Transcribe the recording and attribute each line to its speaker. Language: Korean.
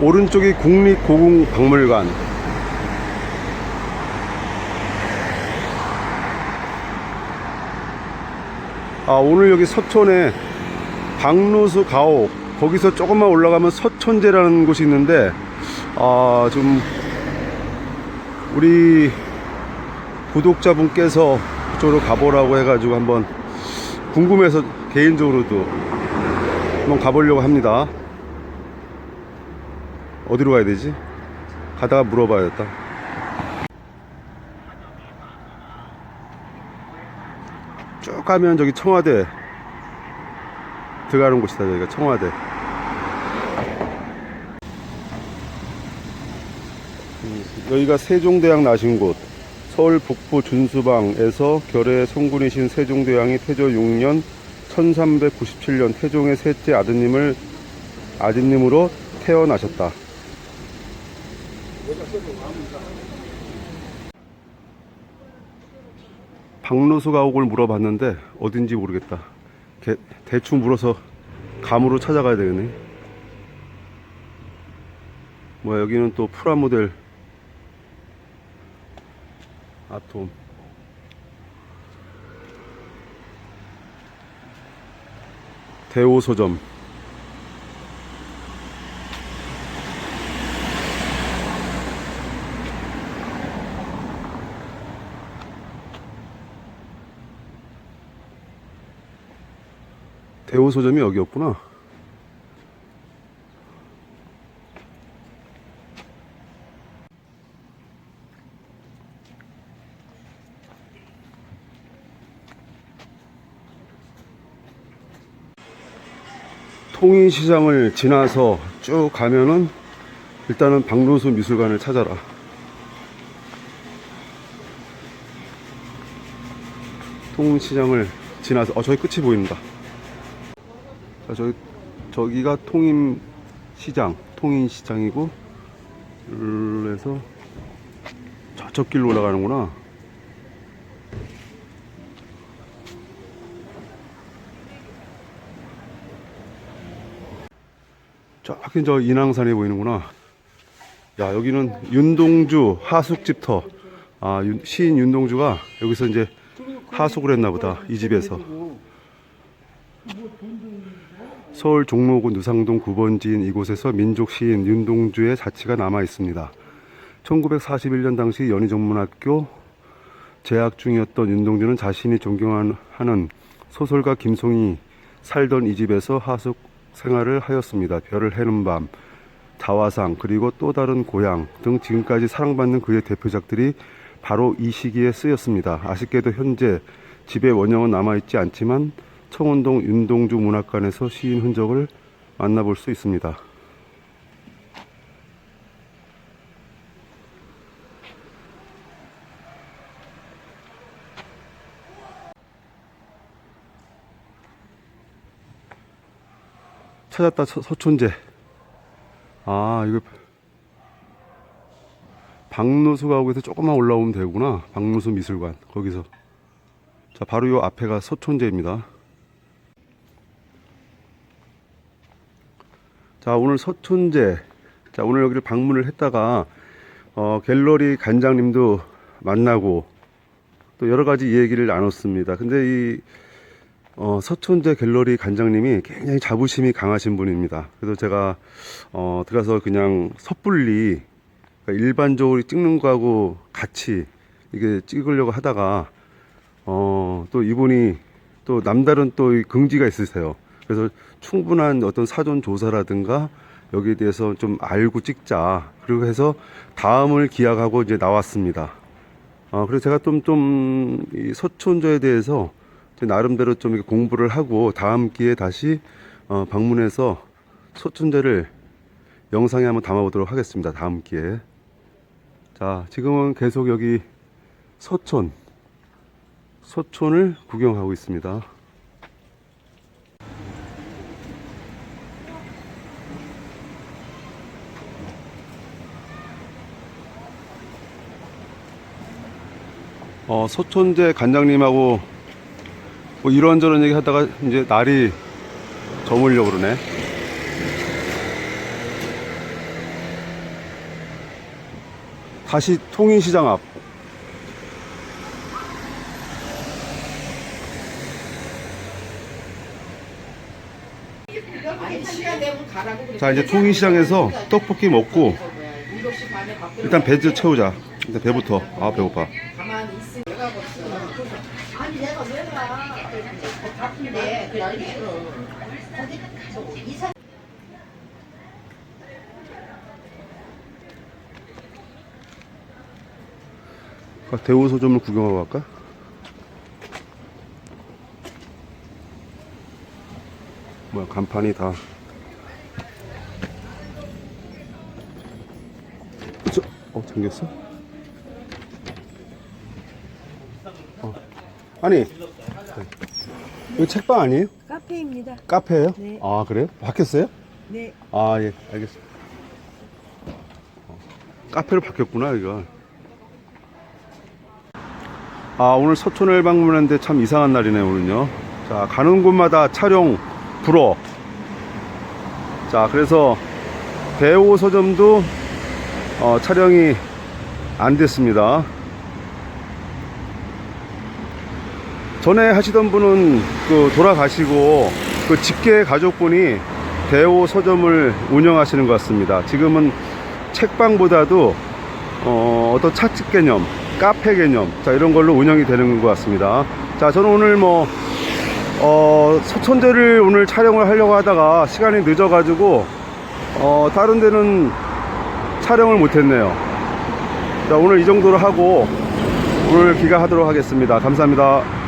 Speaker 1: 오른쪽이 국립고궁박물관. 아, 오늘 여기 서촌에 박노수 가옥, 거기서 조금만 올라가면 서촌제라는 곳이 있는데, 아, 좀, 우리 구독자분께서 그쪽으로 가보라고 해가지고 한번 궁금해서 개인적으로도 한번 가보려고 합니다. 어디로 가야 되지? 가다가 물어봐야겠다. 쭉 가면 저기 청와대 들어가는 곳이다 여기가 청와대 음, 여기가 세종대왕 나신 곳 서울 북부 준수방에서 결의 성군이신 세종대왕이 태조 6년 1397년 태종의 셋째 아드님을 아드님으로 태어나셨다. 박노수 가옥을 물어봤는데 어딘지 모르겠다. 개- 대충 물어서 감으로 찾아가야 되겠네. 뭐 여기는 또 프라모델 아톰 대오소점 대오소점이 여기였구나 통인시장을 지나서 쭉 가면은 일단은 박노수 미술관을 찾아라. 통인시장을 지나서 어 저기 끝이 보인다. 자, 저기 저기가 통인시장, 통인 시장이고 그래서 저쪽 길로 올라가는구나. 저기 저 인왕산이 보이는구나. 야 여기는 윤동주 하숙집터. 아 윤- 시인 윤동주가 여기서 이제 하숙을 했나 보다 이 집에서. 서울 종로구 누상동 9번지인 이곳에서 민족 시인 윤동주의 자취가 남아 있습니다. 1941년 당시 연희전문학교 재학 중이었던 윤동주는 자신이 존경하는 소설가 김송이 살던 이 집에서 하숙 생활을 하였습니다. 별을 해는 밤, 자화상, 그리고 또 다른 고향 등 지금까지 사랑받는 그의 대표작들이 바로 이 시기에 쓰였습니다. 아쉽게도 현재 집의 원형은 남아있지 않지만 청원동 윤동주 문학관에서 시인 흔적을 만나볼 수 있습니다. 찾았다 서, 서촌제. 아 이거 박노수 가옥에서 조금만 올라오면 되구나. 박노수 미술관 거기서. 자 바로 요 앞에가 서촌제입니다 자 오늘 서촌제 자 오늘 여기를 방문을 했다가 어, 갤러리 관장님도 만나고 또 여러 가지 얘기를 나눴습니다 근데 이 어, 서촌제 갤러리 관장님이 굉장히 자부심이 강하신 분입니다. 그래서 제가 어, 들어가서 그냥 섣불리 그러니까 일반적으로 찍는 거하고 같이 이게 찍으려고 하다가 어, 또 이분이 또 남다른 또이 긍지가 있으세요. 그래서 충분한 어떤 사전 조사라든가 여기에 대해서 좀 알고 찍자. 그리고 해서 다음을 기약하고 이제 나왔습니다. 어, 그래서 제가 좀, 좀, 이 서촌저에 대해서 제 나름대로 좀 공부를 하고 다음 기회에 다시 어, 방문해서 서촌제를 영상에 한번 담아보도록 하겠습니다. 다음 기회에. 자, 지금은 계속 여기 서촌, 서촌을 구경하고 있습니다. 어, 서촌제 관장님하고 뭐 이런저런 얘기 하다가 이제 날이 저물려고 그러네. 다시 통인시장 앞. 자, 이제 통인시장에서 떡볶이 먹고 일단 배즈 채우자. 일단 배부터. 아, 배고파.
Speaker 2: 가만히 있으 내가 벌써. 아니 내가 왜 가 바쁜데 그래. 이사
Speaker 1: 아, 대우소점을 구경하고 갈까? 뭐야 간판이 다 저, 어 잠겼어? 어. 아니 이거 책방 아니에요?
Speaker 3: 카페입니다.
Speaker 1: 카페예요?
Speaker 3: 네.
Speaker 1: 아 그래요? 바뀌었어요?
Speaker 3: 네.
Speaker 1: 아 예 알겠습니다 어, 카페로 바뀌었구나 이거 아 오늘 서촌을 방문했는데 참 이상한 날이네 오늘요 자 가는 곳마다 촬영 불어 자 그래서 대호 서점도 어, 촬영이 안 됐습니다 전에 하시던 분은 그 돌아가시고 그 직계 가족분이 대호 서점을 운영하시는 것 같습니다. 지금은 책방보다도 어, 어떤 차집 개념, 카페 개념, 자 이런 걸로 운영이 되는 것 같습니다. 자 저는 오늘 뭐 어, 서천제를 오늘 촬영을 하려고 하다가 시간이 늦어가지고 어, 다른 데는 촬영을 못했네요. 자 오늘 이 정도로 하고 오늘 귀가하도록 하겠습니다. 감사합니다.